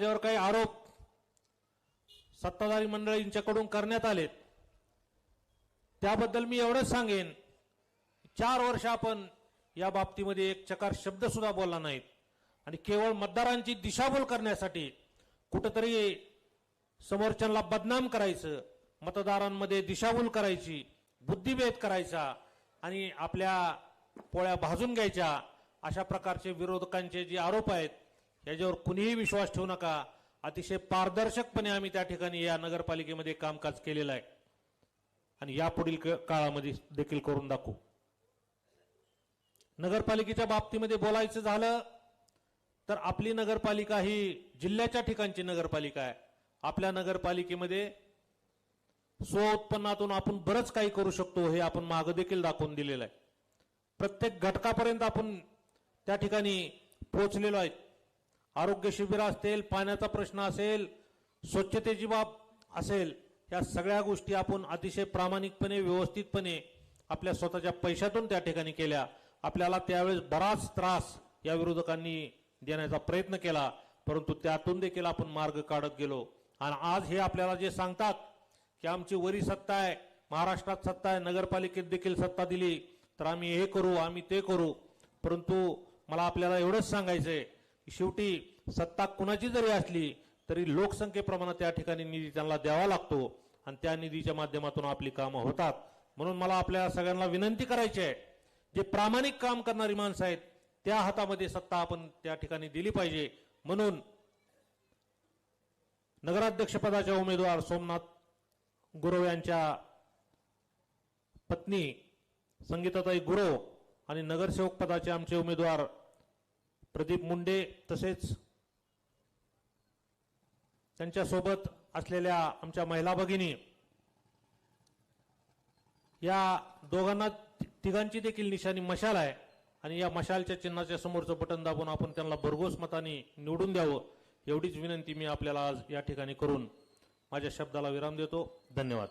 त्याच्यावर काही आरोप सत्ताधारी मंडळींच्याकडून करण्यात आलेत. त्याबद्दल मी एवढंच सांगेन चार वर्ष आपण या बाबतीमध्ये एक चकार शब्द सुद्धा बोलला नाहीत. आणि केवळ मतदारांची दिशाभूल करण्यासाठी कुठंतरी समोरच्यांना बदनाम करायचं मतदारांमध्ये दिशाभूल करायची बुद्धिभेद करायचा आणि आपल्या पोळ्या भाजून घ्यायच्या अशा प्रकारचे विरोधकांचे जे आरोप आहेत याच्यावर कुणीही विश्वास ठेवू नका. अतिशय पारदर्शकपणे आम्ही त्या ठिकाणी या नगरपालिकेमध्ये कामकाज केलेलं आहे. आणि यापुढील काळामध्ये देखील करून दाखवू. नगरपालिकेच्या बाबतीमध्ये बोलायचं झालं तर आपली नगरपालिका ही जिल्ह्याच्या ठिकाणची नगरपालिका आहे. आपल्या नगरपालिकेमध्ये स्व उत्पन्नातून आपण बरंच काही करू शकतो हे आपण मागं देखील दाखवून दिलेलं आहे. प्रत्येक घटकापर्यंत आपण त्या ठिकाणी पोहोचलेलो आहे. आरोग्य शिबिर असतील पाण्याचा प्रश्न असेल स्वच्छतेची बाब असेल या सगळ्या गोष्टी आपण अतिशय प्रामाणिकपणे व्यवस्थितपणे आपल्या स्वतःच्या पैशातून त्या ठिकाणी केल्या. आपल्याला त्यावेळेस बराच त्रास या विरोधकांनी देण्याचा प्रयत्न केला परंतु त्यातून देखील आपण मार्ग काढत गेलो. आणि आज हे आपल्याला जे सांगतात की आमची वरी सत्ता आहे महाराष्ट्रात सत्ता आहे नगरपालिकेत देखील सत्ता दिली तर आम्ही हे करू आम्ही ते करू. परंतु मला आपल्याला एवढंच सांगायचं आहे शेवटी सत्ता कुणाची जरी असली तरी लोकसंख्येप्रमाणे त्या ठिकाणी निधी त्यांना द्यावा लागतो. आणि त्या निधीच्या माध्यमातून आपली कामं होतात. म्हणून मला आपल्या सगळ्यांना विनंती करायची आहे जे प्रामाणिक काम करणारी माणसं आहेत त्या हातामध्ये सत्ता आपण त्या ठिकाणी दिली पाहिजे. म्हणून नगराध्यक्षपदाच्या उमेदवार सोमनाथ गुरव यांच्या पत्नी संगीताताई गुरव आणि नगरसेवक पदाचे आमचे उमेदवार प्रदीप मुंडे तसेच त्यांच्यासोबत असलेल्या आमच्या महिला भगिनी या दोघांना तिघांची देखील निशाणी मशाल आहे आणि या मशालच्या चिन्हाच्या समोरचं बटन दाबून आपण त्यांना भरघोस मताने निवडून द्यावं एवढीच विनंती मी आपल्याला आज या ठिकाणी करून माझ्या शब्दाला विराम देतो. धन्यवाद.